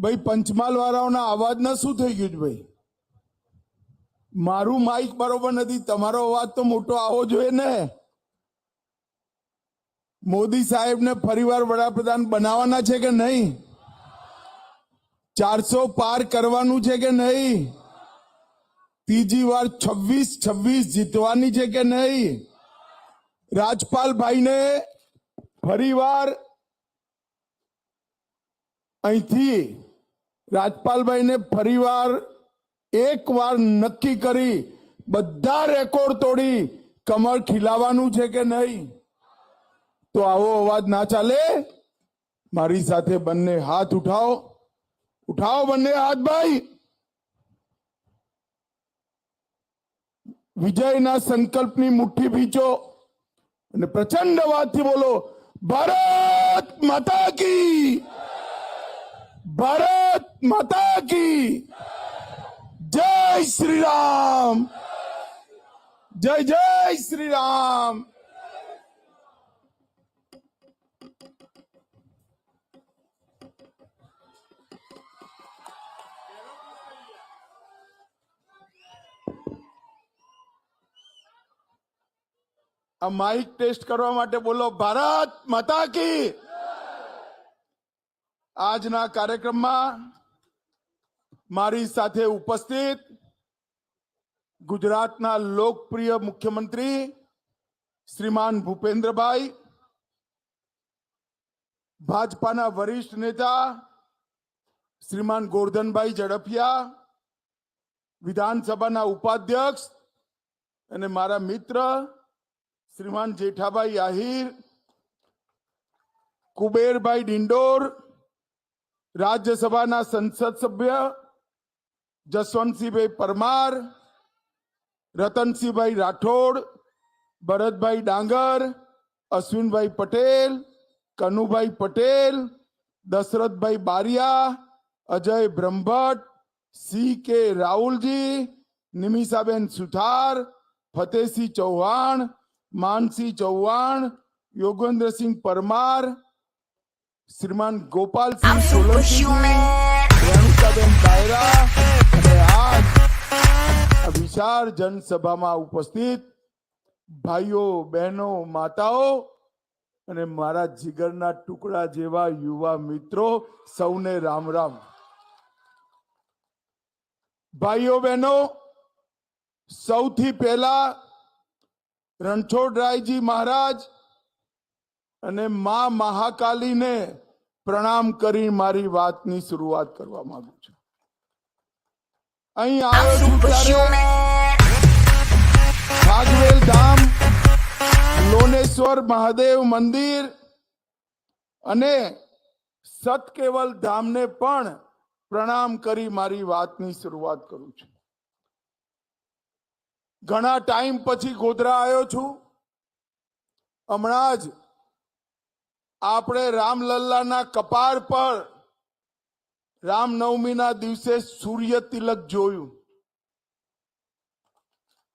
ભાઈ પંચમહાલ વાળાઓના અવાજના શું થઈ ગયું છે ભાઈ? મારું માઇક બરોબર નથી, તમારો અવાજ તો મોટો આવો જોઈએ ને. મોદી સાહેબને ફરીવાર વડાપ્રધાન બનાવવાના છે કે નહીં? ચારસો પાર કરવાનું છે કે નહીં? ત્રીજી વાર છવ્વીસ છવ્વીસ જીતવાની છે કે નહીં? રાજપાલભાઈને ફરીવાર અહીંથી રાજપાલભાઈને ફરીવાર એક વાર નક્કી કરી બધા રેકોર્ડ તોડી કમળ ખીલાવાનું છે કે નહીં? તો આવો અવાજ ના ચાલે? મારી સાથે બંને હાથ ઉઠાવો. ઉઠાવો બંને હાથ ભાઈ. વિજયના સંકલ્પની મુઠ્ઠી ભીંચો અને પ્રચંડ અવાજથી બોલો, ભારત માતા કી! ભારત માતા કી જય શ્રી રામ જય જય શ્રી રામ આ માઇક ટેસ્ટ કરવા માટે બોલો, ભારત માતા કી. આજના કાર્યક્રમમાં મારી સાથે ઉપસ્થિત ગુજરાતના લોકપ્રિય મુખ્યમંત્રી શ્રીમાન ભૂપેન્દ્રભાઈ, ભાજપાના વરિષ્ઠ નેતા શ્રીમાન ગોરધનભાઈ ઝડફિયા, વિધાનસભાના ઉપાધ્યક્ષ અને મારા મિત્ર શ્રીમાન જેઠાભાઈ આહિર, કુબેરભાઈ ડિંડોર રાજ્યસભાના સંસદ સભ્ય જસવંતસિંહભાઈ પરમાર રતનસિંહભાઈ રાઠોડ ભરતભાઈ ડાંગર અશ્વિનભાઈ પટેલ કનુભાઈ પટેલ દશરથભાઈ બારિયા અજય બ્રહ્મભટ્ટ સી કે રાહુલજી નિમિષાબેન સુથાર ફતેહસિંહ ચૌહાણ માનસિંહ ચૌહાણ યોગેન્દ્રસિંહ પરમાર શ્રીમાન ગોપાલસિંહ સોલંકી રેણુકાબેન દાયરા અને આ વિશાળ જનસભામાં ઉપસ્થિત ભાઈઓ બહેનો માતાઓ અને મારા જીગરના ટુકડા જેવા યુવા મિત્રો સૌને રામ રામ. ભાઈઓ બહેનો સૌથી પહેલા રણછોડરાયજી મહારાજ અને મા મહાકાલીને પ્રણામ કરી મારી વાતની શરૂઆત કરવા માંગુ છું. અહીં આવ્યો છું ત્યારે ભાગવેલ ધામ લોનેશ્વર મહાદેવ મંદિર અને સતકેવલ ધામને પણ પ્રણામ કરી મારી વાતની શરૂઆત કરું છું. ઘણા ટાઈમ પછી ગોધરા આવ્યો છું. હમણાં જ આપણે રામલલ્લાના કપાળ પર રામનવમીના દિવસે સૂર્ય તિલક જોયું.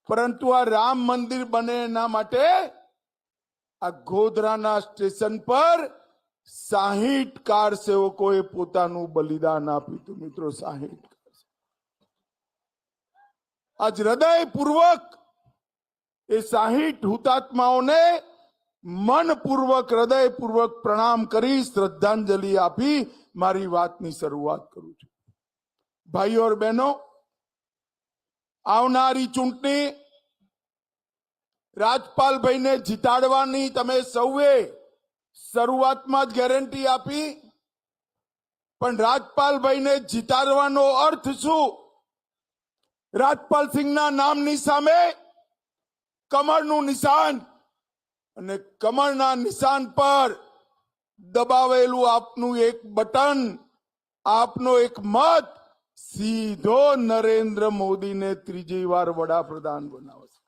પરંતુ આ રામ મંદિર બને એના માટે આ ગોધરાના સ્ટેશન પર સાહીઠ કાર સેવકોએ પોતાનું બલિદાન આપ્યું હતું. મિત્રો, સાહીઠ આજ હૃદયપૂર્વક એ સાહીઠ હુતાત્માઓને મનપૂર્વક, હૃદયપૂર્વક પ્રણામ કરી શ્રદ્ધાંજલિ આપી મારી વાતની શરૂઆત કરું છું. ભાઈઓ બહેનો, આવનારી ચૂંટણી રાજપાલભાઈને જીતાડવાની તમે સૌએ શરૂઆતમાં જ ગેરંટી આપી, પણ રાજપાલભાઈને જીતાડવાનો અર્થ શું? રાજપાલ સિંહના નામની સામે કમળનું નિશાન અને કમળના નિશાન પર દબાવેલું આપનું એક બટન, આપનો એક મત સીધો નરેન્દ્ર મોદીને ત્રીજી વાર વડાપ્રધાન બનાવશે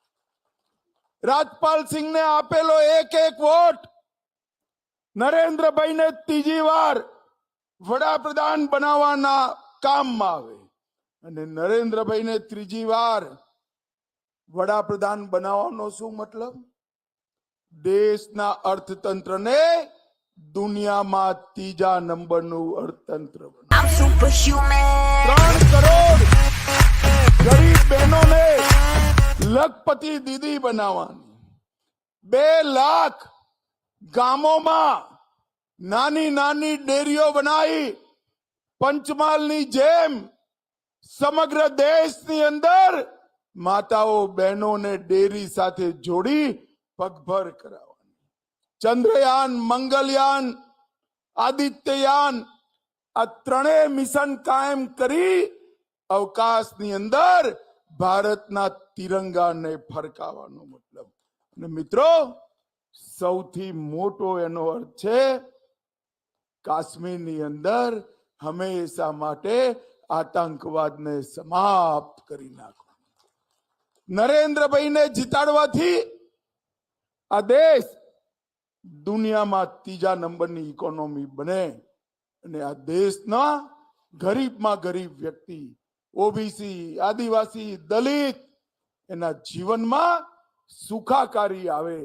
રાજપાલ સિંહને આપેલો એક એક વોટ નરેન્દ્રભાઈને ત્રીજી વાર વડાપ્રધાન બનાવવાના કામમાં આવે. અને નરેન્દ્રભાઈને ત્રીજી વાર વડાપ્રધાન બનાવવાનો શું મતલબ? દેશના અર્થતંત્રને દુનિયામાં ત્રીજા નંબરનું અર્થતંત્ર ત્રણ કરોડ ગરીબ બહેનોને લખપતિ દીદી બનાવવાની. બે લાખ ગામોમાં નાની નાની ડેરીઓ બનાવી પંચમહાલની જેમ સમગ્ર દેશની અંદર માતાઓ બહેનોને ડેરી સાથે જોડી પગભર કરાવવાની. ચંદ્રયાન, મંગલયાન, આદિત્યયાન, આ ત્રણેય મિશન કાયમ કરી અવકાશની અંદર ભારતના તિરંગાને ફરકાવવાનો મતલબ. અને મિત્રો, સૌથી મોટો એનો અર્થ છે, કાશ્મીરની અંદર હંમેશા માટે આતંકવાદને સમાપ્ત કરી નાખવા નરેન્દ્રભાઈને જીતાડવાથી આ દેશ દુનિયામાં ત્રીજા નંબરની ઇકોનોમી બને અને આ દેશના ગરીબમાં ગરીબ વ્યક્તિ, ઓબીસી, આદિવાસી, દલિત, એના જીવનમાં સુખાકારી આવે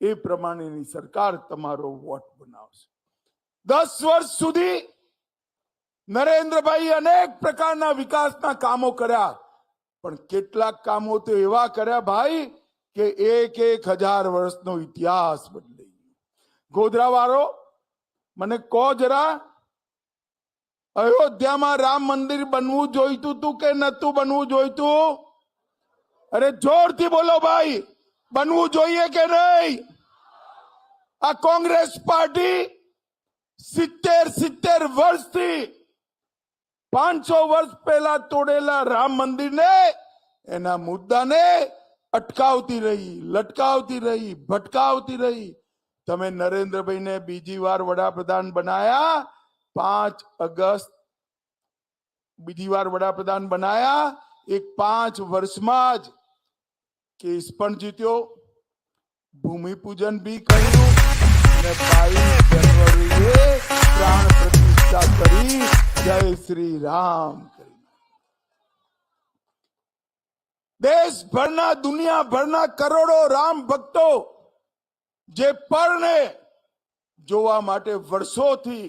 એ પ્રમાણેની સરકાર તમારો વોટ બનાવશે. દસ વર્ષ સુધી નરેન્દ્રભાઈ અનેક પ્રકારના વિકાસના કામો કર્યા, પણ કેટલાક કામો તો એવા કર્યા, ભાઈ કે એક એક હજાર વર્ષનો ઇતિહાસ બદલાઈ ગયો. ગોધરા વાળો મને કહો જરા, અયોધ્યામાં રામ મંદિર બનવું જોઈતું તું કે નતું બનવું જોઈતું? અરે જોરથી બોલો ભાઈ, બનવું જોઈએ કે નહીં? આ કોંગ્રેસ પાર્ટી સિત્તેર સિત્તેર વર્ષથી પાંચસો વર્ષ પહેલા તોડેલા રામ મંદિરને, એના મુદ્દાને અટકાવતી રહી, લટકાવતી રહી, ભટકાવતી રહી. તમે નરેન્દ્રભાઈને બીજી વાર વડાપ્રધાન બનાયા, પાંચ અગસ્ટ બીજી વાર વડાપ્રધાન બનાયા. એક પાંચ વર્ષમાં જ કેસ પણ જીત્યો. ભૂમિપૂજન બી કર્યું. અને જાન્યુઆરીએ પ્રાણ પ્રતિષ્ઠા કરી. જય શ્રી રામ કરી દેશભરના દુનિયાભરના કરોડો રામ ભક્તો જે પરને જોવા માટે વર્ષોથી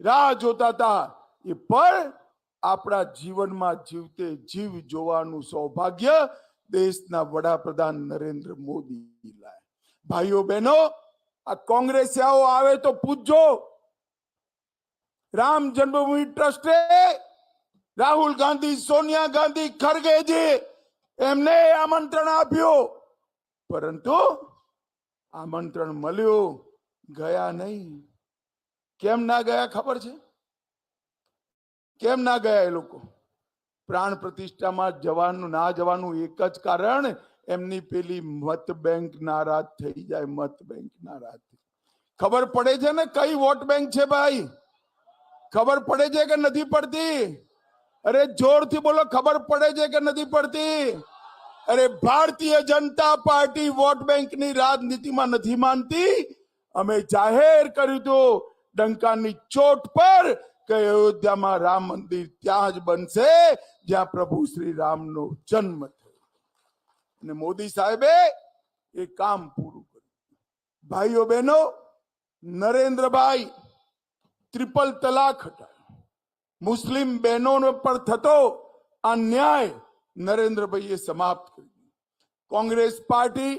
રાહ જોતા હતા, એ પર આપણા જીવનમાં જીવતે જીવ જોવાનું સૌભાગ્ય દેશના વડાપ્રધાન નરેન્દ્ર મોદી લાય. ભાઈઓ બહેનો, આ કોંગ્રેસિયાઓ આવે તો પૂછજો. રામ જન્મભૂમિ ટ્રસ્ટે રાહુલ ગાંધી, સોનિયા ગાંધી, ખરગેજી એમને આમંત્રણ આપ્યું. પરંતુ આમંત્રણ મળ્યું, ગયા નહીં. કેમ ના ગયા ખબર છે? કેમ ના ગયા એ લોકો? પ્રાણ પ્રતિષ્ઠામાં જવાનું, ના જવાનું એક જ કારણ, એમની પેલી મત બેંક નારાજ થઈ જાય, મત બેંક નારાજ ખબર પડે છે ને કઈ વોટ બેંક છે ભાઈ? ખબર પડે છે કે નથી પડતી? અરે જોરથી બોલો, ખબર પડે છે કે નથી પડતી? અરે ભારતીય જનતા પાર્ટી વોટ બેંકની રાજનીતિમાં નથી માનતી? અમે જાહેર કર્યું હતું ડંકાની ચોટ પર કે અયોધ્યામાં રામ મંદિર ત્યાં જ બનશે, જ્યાં પ્રભુ શ્રી રામનો જન્મ થયો. અને મોદી સાહેબે એ કામ પૂરું કર્યું. ભાઈઓ બહેનો, નરેન્દ્રભાઈ, ત્રિપલ તલાક હટાવ્યો મુસ્લિમ બહેનોનો પર થતો અન્યાય નરેન્દ્રભાઈએ સમાપ્ત કરી કોંગ્રેસ પાર્ટી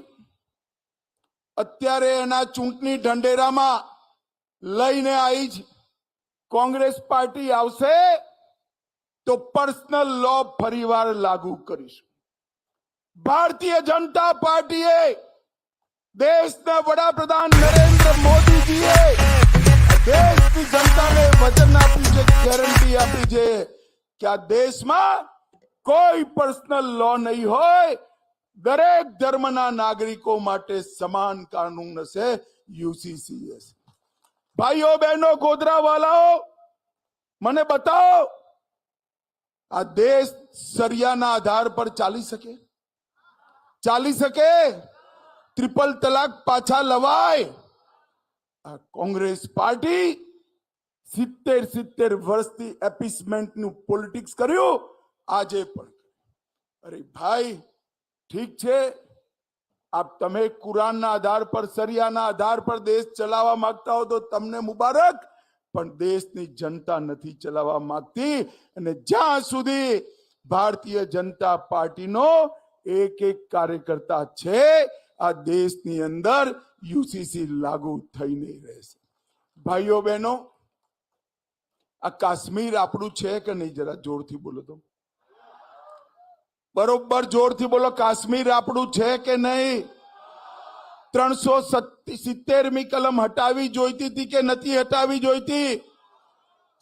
અત્યારે એના ચૂંટણી ઢંઢેરામાં લઈને આવી છે કોંગ્રેસ પાર્ટી આવશે તો પર્સનલ લો ફરીવાર લાગુ કરીશું. ભારતીય જનતા પાર્ટીએ દેશના વડાપ્રધાન નરેન્દ્ર મોદીજીએ દેશની જનતાને વચન આપ્યું છે ગેરંટી આપી છે કે આ દેશમાં કોઈ પર્સનલ લો નહીં હોય. દરેક ધર્મના નાગરિકો માટે સમાન કાનૂન હશે યુસીસીએસ ભાઈઓ, બહેનો ગોધરા વાલાઓ મને બતાવો, આ દેશ સરિયાના આધાર પર ચાલી શકે? ચાલી શકે? ટ્રિપલ તલાક પાછા લવાય? આ કોંગ્રેસ પાર્ટી સિત્તેર સિત્તેર વર્ષથી એપિસમેન્ટનું પોલિટિક્સ કર્યું, આજે પણ અરે ભાઈ, ઠીક છે, આપ તમે કુરાનના આધાર પર સરિયાના આધાર પર દેશ ચલાવવા માંગતા હો તો તમને મુબારક, પણ દેશની જનતા નથી ચલાવવા માંગતી. અને જ્યાં સુધી ભારતીય જનતા પાર્ટીનો એક એક કાર્યકર્તા છે આ દેશની અંદર યુસીસી લાગુ થઈને રહેશે. ભાઈઓ બહેનો, આ કાશ્મીર આપણું છે કે નહીં? જરા જોરથી બોલો તો. બરોબર જોરથી બોલો, કાશ્મીર આપણું છે કે નહીં? ત્રણસો સિત્તેરમી કલમ હટાવી જોઈતી હતી કે નથી હટાવી જોઈતી?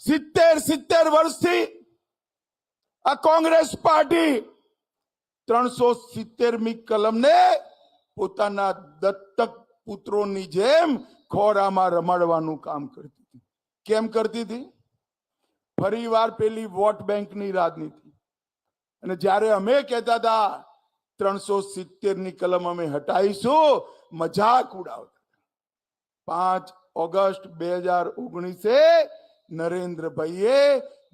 સિત્તેર સિત્તેર વર્ષથી આ કોંગ્રેસ પાર્ટી ત્રણસો સિત્તેરમી કલમને પોતાના દત્તક પુત્રોની જેમ ખોરામાં રમાડવાનું કામ કરતી હતી. કેમ કરતી હતી? ફરી વાર પેલી વોટ બેંકની રાજનીતિ. અને જ્યારે અમે કહેતા હતા, ત્રણસો સિત્તેરની કલમ અમે હટાઈશું મજાક ઉડાવતા પાંચ ઓગસ્ટ બે હજાર ઓગણીસે નરેન્દ્રભાઈએ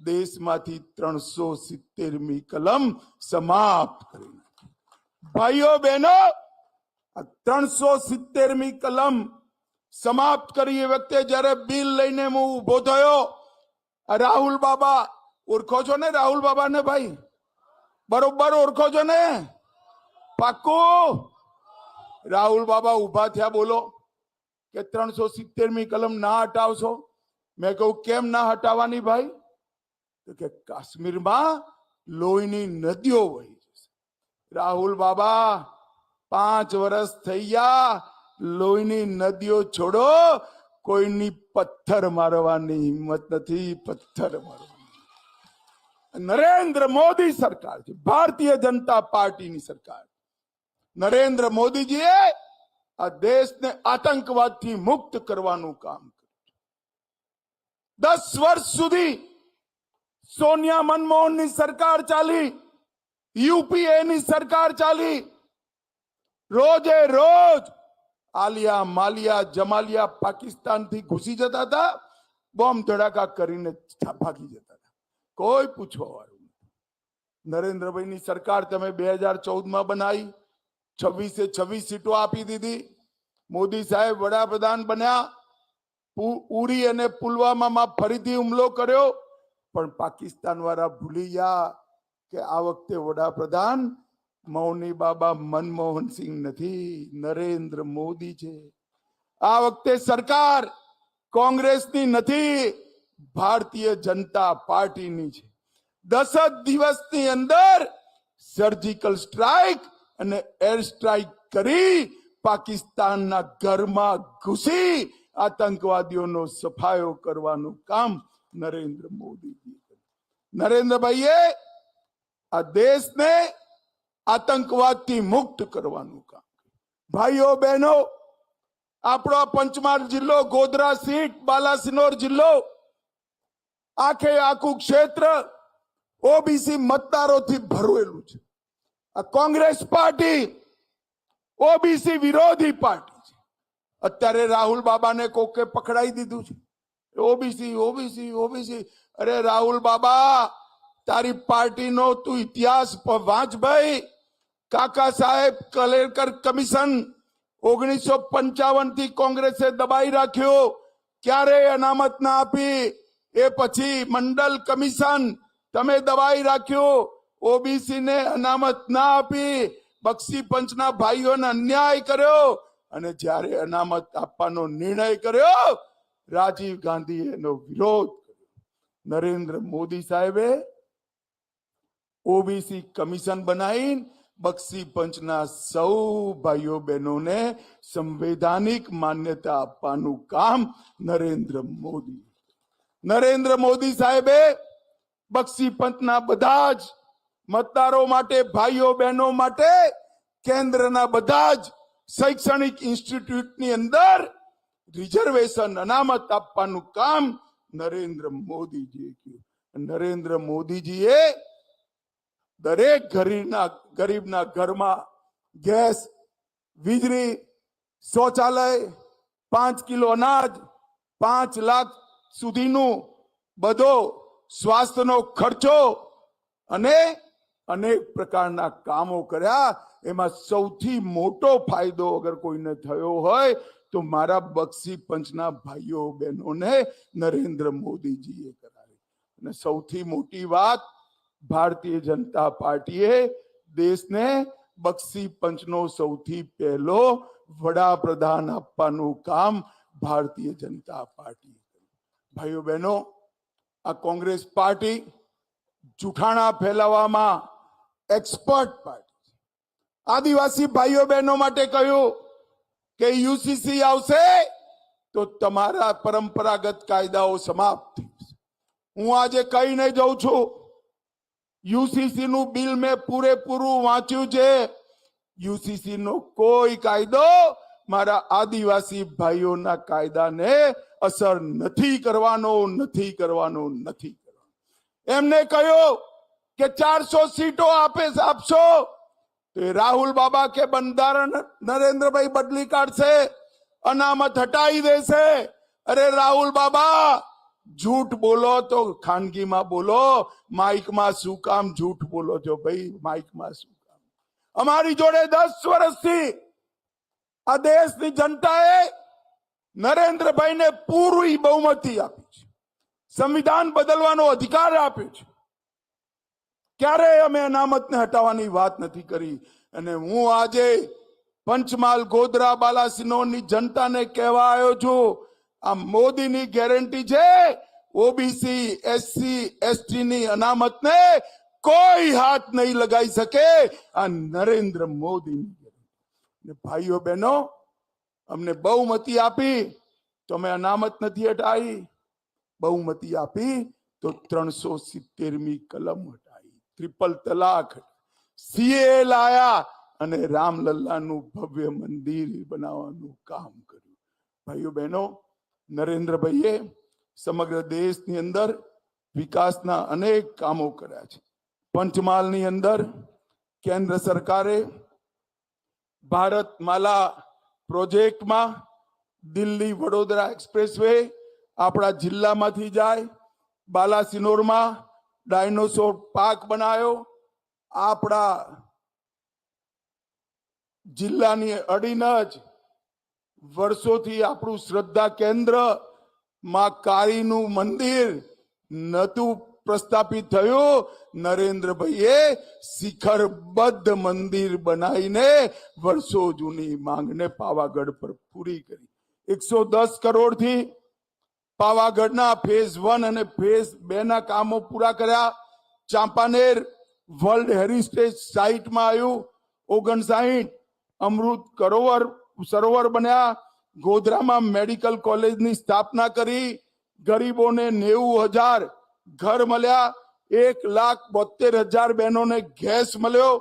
દેશમાંથી ત્રણસો સિત્તેરમી કલમ સમાપ્ત કરી ભાઈઓ, બહેનો આ ત્રણસો સિત્તેરમી કલમ સમાપ્ત કરી એ વખતે જ્યારે બિલ લઈને હું ઊભો થયો રાહુલ બાબા, ઓળખો છો ને રાહુલ બાબાને ભાઈ? બરોબર ઓળખો છો ને? પાક્કું? રાહુલ બાબા ઊભા થયા બોલો કે ત્રણસો સિત્તેર મી કલમ ના હટાવશો? મેં કહું, કેમ ના હટાવવાની ભાઈ? તો કે, કાશ્મીરમાં લોહીની નદીઓ વહી જશે રાહુલ બાબા પાંચ વર્ષ થઈ ગયા લોહીની નદીઓ છોડો, કોઈની પથ્થર મારવાની હિંમત નથી, પથ્થર મારવાની. નરેન્દ્ર મોદી સરકાર છે, ભારતીય જનતા પાર્ટીની સરકાર. નરેન્દ્ર મોદીજીએ આ દેશને આતંકવાદથી મુક્ત કરવાનું કામ કર્યું. દસ વર્ષ સુધી સોનિયા મનમોહનની સરકાર ચાલી યુપીએ ની સરકાર ચાલી રોજે રોજ આલિયા, માલિયા, જમાલિયા પાકિસ્તાનથી ઘૂસી જતા હતા, બોમ્બ ધડાકા કરીને ભાગી જતા હતા. કોઈ પૂછવા વાળું નરેન્દ્રભાઈની સરકાર તમે બે હજાર ચૌદમાં બનાવી, છવ્વીસે છવ્વીસ સીટો આપી દીધી. મોદી સાહેબ વડાપ્રધાન બન્યા. ઉરી અને પુલવામામાં ફરીથી હુમલો કર્યો. પણ પાકિસ્તાન વાળા ભૂલી ગયા કે આ વખતે વડાપ્રધાન મૌની બાબા મનમોહન સિંહ નથી, નરેન્દ્ર મોદી છે. આ વખતે સરકાર કોંગ્રેસની નથી, ભારતીય જનતા પાર્ટીની છે. દસ જ દિવસની અંદર સર્જિકલ સ્ટ્રાઇક અને એર સ્ટ્રાઇક કરી પાકિસ્તાનના ઘરમાં ઘૂસી આતંકવાદીઓનો સફાયો કરવાનું કામ નરેન્દ્ર મોદીજી નરેન્દ્રભાઈએ આ દેશને આતંકવાદથી મુક્ત કરવાનું કામ. ભાઈઓ, બહેનો, આપણો પંચમહાલ જિલ્લો, ગોધરા, સીટ, બાલાસિનોર જિલ્લો, આખે આખું ક્ષેત્ર ઓબીસી મતદારોથી ભરેલું છે. આ કોંગ્રેસ પાર્ટી ઓબીસી વિરોધી પાર્ટી છે. અત્યારે રાહુલ બાબાને કોકે પકડાઈ દીધું છે. OBC OBC OBC. અરે રાહુલ બાબા, તારી પાર્ટીનો તું ઇતિહાસ વાંચ ભાઈ. કાકા સાહેબ કલેકર કમિશન ઓગણીસો પંચાવનથી કોંગ્રેસે દબાઈ રાખ્યો. ક્યારે અનામત ના આપી? એ પછી મંડલ કમિશન તમે દબાઈ રાખ્યો. ઓબીસી ને અનામત ના આપી. બક્ષી પંચના ભાઈઓને અન્યાય કર્યો. અને જ્યારે અનામત આપવાનો નિર્ણય કર્યો, રાજીવ ગાંધી એનો વિરોધ કર્યો. નરેન્દ્ર મોદી સાહેબે ઓબીસી કમિશન બનાવી બક્ષી પંચના સૌ ભાઈઓ બહેનોને સંવૈધાનિક માન્યતા આપવાનું કામ નરેન્દ્ર મોદી. નરેન્દ્ર મોદી સાહેબે બક્ષી પંચના બધા જ મતદારો માટે, ભાઈઓ બહેનો માટે, કેન્દ્રના બધા જ શૈક્ષણિક ઇન્સ્ટિટ્યૂટની અંદર રિઝર્વેશન અનામત આપવાનું કામ નરેન્દ્ર મોદીજીએ કર્યું. નરેન્દ્ર મોદીજીએ દરેક ગરીબના ગરીબના ઘરમાં ગેસ, વીજળી, શૌચાલય, પાંચ કિલો અનાજ, પાંચ લાખ સુધીનું બધો સ્વાસ્થ્યનો ખર્ચો અને અનેક પ્રકારના કામો કર્યા. એમાં સૌથી મોટો ફાયદો અગર કોઈને થયો હોય, તો મારા બક્ષી પંચના ભાઈઓ બહેનોને નરેન્દ્ર મોદીજીએ કરાવી. અને સૌથી મોટી વાત ભારતીય જનતા પાર્ટીએ દેશને બક્ષી પંચનો સૌથી પહેલો વડાપ્રધાન આપવાનું કામ ભારતીય જનતા પાર્ટીએ ભાઈઓ બહેનો, આ કોંગ્રેસ પાર્ટી જુઠાણા ફેલાવવામાં એક્સપર્ટ પાર્ટી આદિવાસી ભાઈઓ બહેનો માટે કહ્યું કે યુસીસી આવશે તો તમારા પરંપરાગત કાયદાઓ સમાપ્ત હું આજે કહીને જઉં છું યુસીસી નું બિલ મેં પૂરેપૂરું વાંચ્યું છે. યુસીસી નો કોઈ કાયદો મારા આદિવાસી ભાઈઓના કાયદાને અસર નથી કરવાનો નથી કરવાનો નથી કરવાનો. એમને કહ્યું કે ચારસો સીટો આપે આપશો? તો રાહુલ બાબા કે બંધારણ નરેન્દ્રભાઈ બદલી કાઢશે, અનામત હટાવી દેશે. અરે રાહુલ બાબા જૂઠ બોલો તો ખાનગીમાં બોલો, માઇકમાં શું કામ જૂઠ બોલો છો ભાઈ? માઇકમાં શું કામ? અમારી જોડે દસ વર્ષથી આ દેશની જનતાએ નરેન્દ્રભાઈને પૂરી બહુમતી આપી છે. સંવિધાન બદલવાનો અધિકાર આપ્યો છે. ક્યારેય અમે અનામતને હટાવવાની વાત નથી કરી? અને હું આજે પંચમહાલ ગોધરા બાલાસિનોરની જનતાને કહેવા આવ્યો છું આ મોદીની ગેરંટી છે. ઓબીસી, એસસી એસટી ની અનામતને કોઈ હાથ નહીં લગાઈ શકે આ નરેન્દ્ર મોદીની ગેરંટી. ભાઈઓ બહેનો, અમને બહુમતી આપી તો અમે અનામત નથી હટાવી. બહુમતી આપી તો ત્રણસો સિત્તેરમી કલમ હટાવી. ટ્રિપલ તલાક. સીએ લાયા અને રામલલ્લાનું ભવ્ય મંદિર બનાવવાનું કામ કર્યું. ભાઈઓ બહેનો નરેન્દ્રભાઈએ સમગ્ર દેશની અંદર વિકાસના અનેક કામો કર્યા છે. પંચમહાલની અંદર કેન્દ્ર સરકારે ભારત માલા પ્રોજેક્ટમાં દિલ્હી વડોદરા એક્સપ્રેસ વે આપણા જિલ્લામાંથી જાય, બાલાસિનોરમાં ડાયનોસોર પાર્ક બનાવ્યો, આપણા જિલ્લાની અડીને જ વર્ષોથી આપણું શ્રદ્ધા કેન્દ્રમાં કાળીનું મંદિર નતું પ્રસ્થાપિત થયું. નરેન્દ્રભાઈએ શિખરબદ્ધ મંદિર બનાવીને વર્ષો જૂની માંગને પાવાગઢ પર પૂરી કરી. એકસો દસ કરોડથી પાવાગઢના ફેઝ વન અને ફેઝ બે ના કામો પૂરા કર્યા. ચાંપાનેર વર્લ્ડ હેરિટેજ સાઇટમાં આવ્યું. ઓગણસાઠ અમૃત કરોવર સરોવર બન્યા. ગોધરામાં મેડિકલ કોલેજની સ્થાપના કરી. ગરીબોને નેવું હજાર ઘર મળ્યા. એક લાખ બોતેર હજાર બહેનોને ગેસ મળ્યો.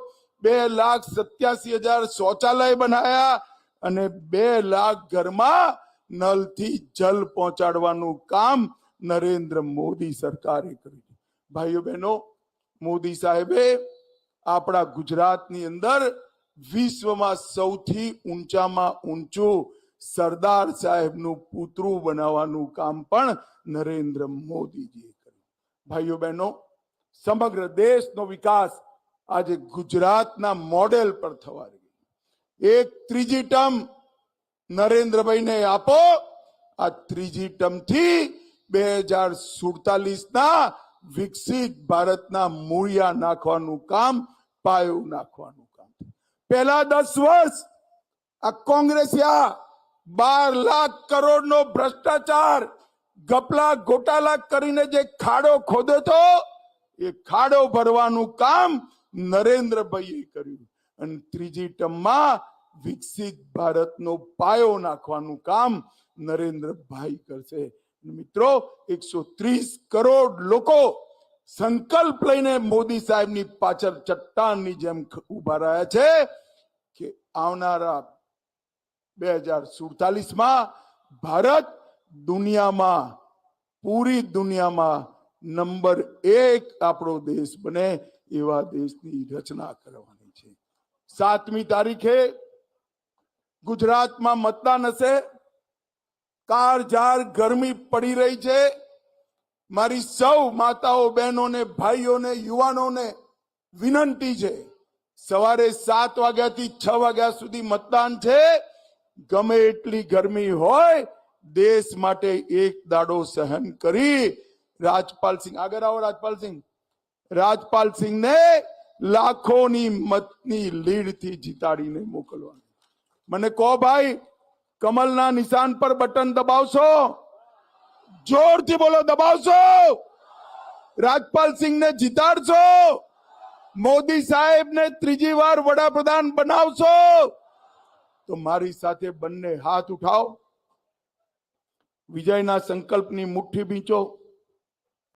બે લાખ સત્યાસી હજાર શૌચાલય બનાયા અને બે લાખ ઘરમાં નલથી જલ પહોંચાડવાનું કામ નરેન્દ્ર મોદી સરકારે કર્યું ભાઈઓ બહેનો, મોદી સાહેબે આપણા ગુજરાતની અંદર વિશ્વમાં સૌથી ઊંચામાં ઊંચું સરદાર સાહેબનું પુતળું બનાવવાનું કામ પણ નરેન્દ્ર મોદીજીએ કર્યું. ભાઈઓ બહેનો, સમગ્ર દેશનો વિકાસ આજે ગુજરાતના મોડેલ પર થવા રહ્યો એક ત્રીજી ટર્મ નરેન્દ્રભાઈને આપો, આ ત્રીજી ટર્મથી બે હજાર સુડતાલીસ ના વિકસિત ભારતના મૂળિયા નાખવાનું કામ, પાયો નાખવાનું પહેલા દસ વર્ષ આ કોંગ્રેસિયા બાર લાખ કરોડ નો ભ્રષ્ટાચાર ગપલા ગોટાલા કરીને જે ખાડો ખોદે તો એ ખાડો ભરવાનું કામ નરેન્દ્રભાઈએ કર્યું. અને ત્રીજી ટર્મમાં વિકસિત ભારતનો પાયો નાખવાનું કામ નરેન્દ્રભાઈ કરશે. મિત્રો, એકસો ત્રીસ કરોડ લોકો સંકલ્પ લઈને મોદી સાહેબની પાછળ ચટ્ટાનની જેમ ઊભા રહ્યા છે કે આવનારા બે હજાર સુડતાલીસમાં ભારત દુનિયામાં, પૂરી દુનિયામાં નંબર એક આપણો દેશ બને એવા દેશની રચના કરવાની છે. સાતમી તારીખે ગુજરાતમાં મતદાન હશે. કાળઝાળ ગરમી પડી રહી છે. મારી સૌ માતાઓ, બહેનોને, ભાઈઓને, યુવાનોને વિનંતી છે. સવારે સાત વાગ્યાથી છ વાગ્યા સુધી મતદાન છે. ગમે એટલી ગરમી હોય, દેશ માટે એક દાડો સહન કરી. રાજપાલ સિંહ, આગળ આવો રાજપાલ સિંહ. રાજપાલ સિંહને લાખોની મતની લીડથી જીતાડીને મોકલવાનું. મને કહો ભાઈ, કમલના નિશાન પર બટન દબાવશો? જોરથી બોલો, દબાવશો. રાજપાલ સિંહને જીતાડશો. મોદી સાહેબને ત્રીજી વાર વડાપ્રધાન બનાવશો. તો મારી સાથે બંને હાથ ઉઠાવો. વિજયના સંકલ્પની મુઠ્ઠી બીંચો.